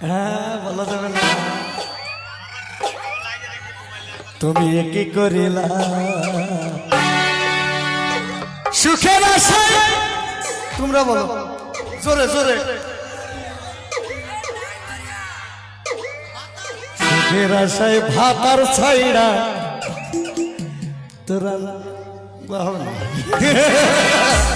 হ্যাঁ তুমি কি করিলা? সুখের তোমরা বলো। জোরে জোরে। সুখের আশায় ভাতার ছাইড়া। তোরা।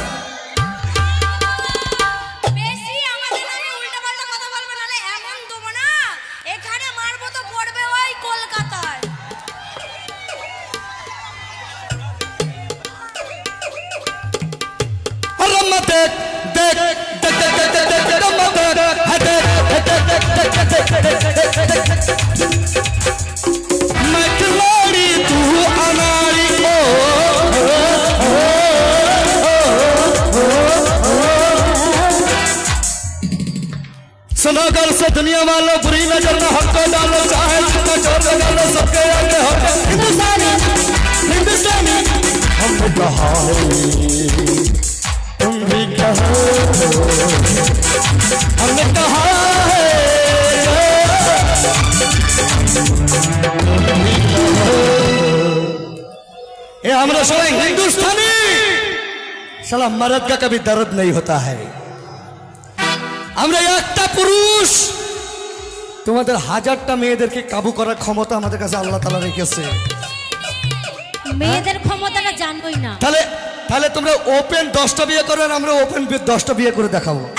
सुनो कर से दुनिया वालों बुरी नज़र न हमको डालो चाहे जितना ज़ोर लगा लो सबके आगे होके। हिंदुस्तानी। हिंदुस्तानी। है तुम भी कहो हमने कहा है ये हमरा साला हिंदुस्तानी साला मर्द का कभी दर्द नहीं होता है আমরা একটা পুরুষ তোমাদের হাজারটা মেয়েদেরকে কাবু করার ক্ষমতা আমাদের কাছে আল্লাহ তালা রেখেছে মেয়েদের ক্ষমতাটা জানবই না তাহলে তাহলে তোমরা ওপেন দশটা বিয়ে করবে আর আমরা ওপেন দশটা বিয়ে করে দেখাবো এই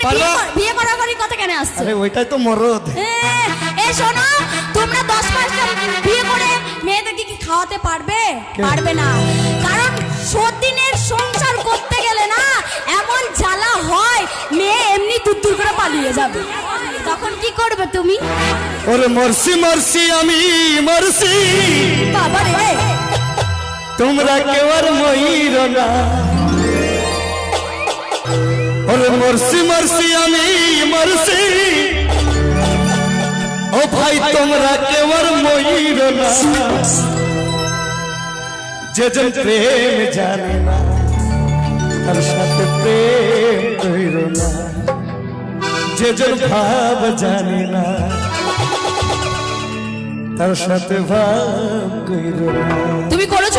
এখানে বিয়ে কর- করা করি কথা কেন আসছে? আরে ওইটাই তো মরদ। এ, শোনো তোমরা দশ পাঁচটা বিয়ে করে মেয়েদেরকে কি খাওয়াতে পারবে? পারবে না। কারণ সতীনের সংসার করতে গেলে না এমন জ্বালা হয় মেয়ে এমনি দূর দূর করে পালিয়ে যাবে। তখন কি করবে তুমি? ওরে মরসি মরসি আমি মরসি বাবা রে। তোমরা কেউ আর ময়ূর না। ওরে মরসি মরসি, আমি মরসি। ও ভাই, তোমরা আর ময়ূর না। যে জন প্রেম জানে না, তার সাথে প্রেম কইর না। যে জন ভাব জানে না, তার সাথে ভাব কইর না। তুমি করেছ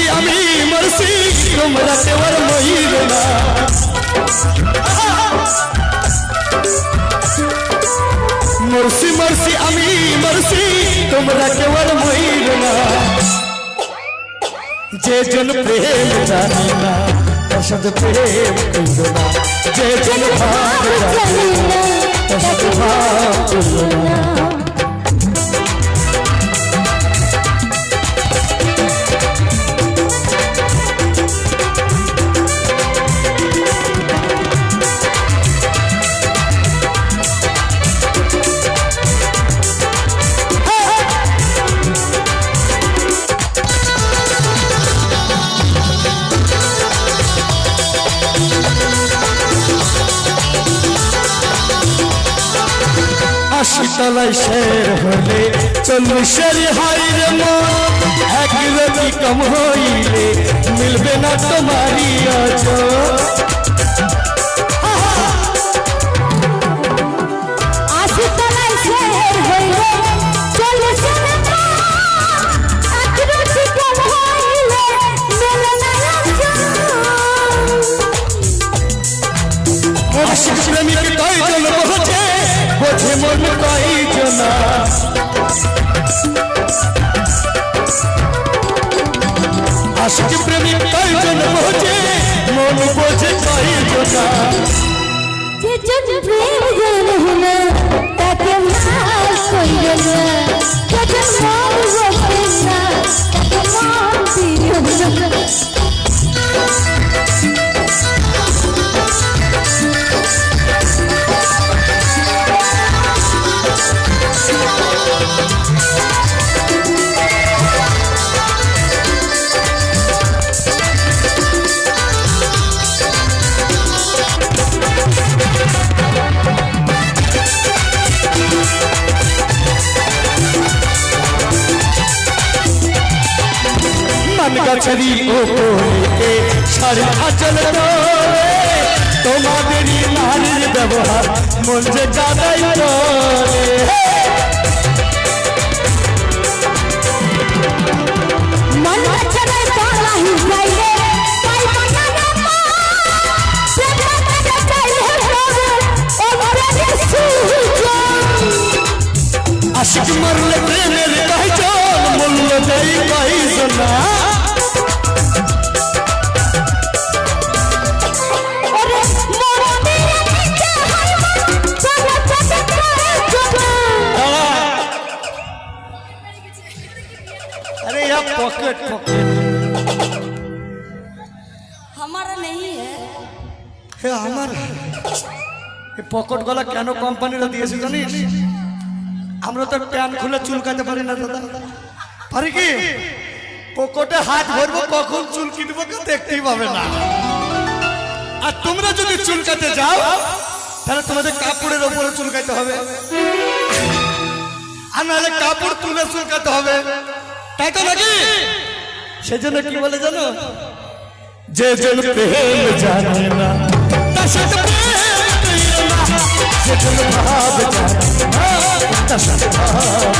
মরসি আমি মরসি তোমরা কেবল মহির না মরসি মরসি আমি মরসি তোমরা কেবল মহির না যে জন প্রেম জানি না তার প্রেম করল না। যে জন ভাব তলায় শের হলে চল্লিশের হাইরে মন এক রতি কম হইলে মিলবে না তোমারই অজর আশিক প্রেমিক তাই জল বোঝে মন কই জনা। আশিক প্রেমিক কই জন বোঝে মন বোঝে কই জনা। ছেড়ি ও কোলেতে সারে আচল তোরে তোমাদেরই নারীর ব্যবহার মন যে কাদাই মন ছেড়ে বাংলা হি हमारा नहीं है হে আমার এই পকেট গলা কেন কোম্পানিরা দিয়েছে জানিস আমরা তো প্যান খুলে চুলকাতে পারি না দাদা পারি কি পকেটে হাত ভরবো কখন চুল কিনবো কেউ দেখতেই পাবে না আর তোমরা যদি চুলকাতে যাও তাহলে তোমাদের কাপড়ের ওপরে চুলকাতে হবে আর নাহলে কাপড় তুলে চুলকাতে হবে তাই তো নাকি সেজন্য কি বলে জানো? যে জন প্রেম জানে না। তার সাথে প্রেম যে জন ভাব জানে না। তার সাথে ভাব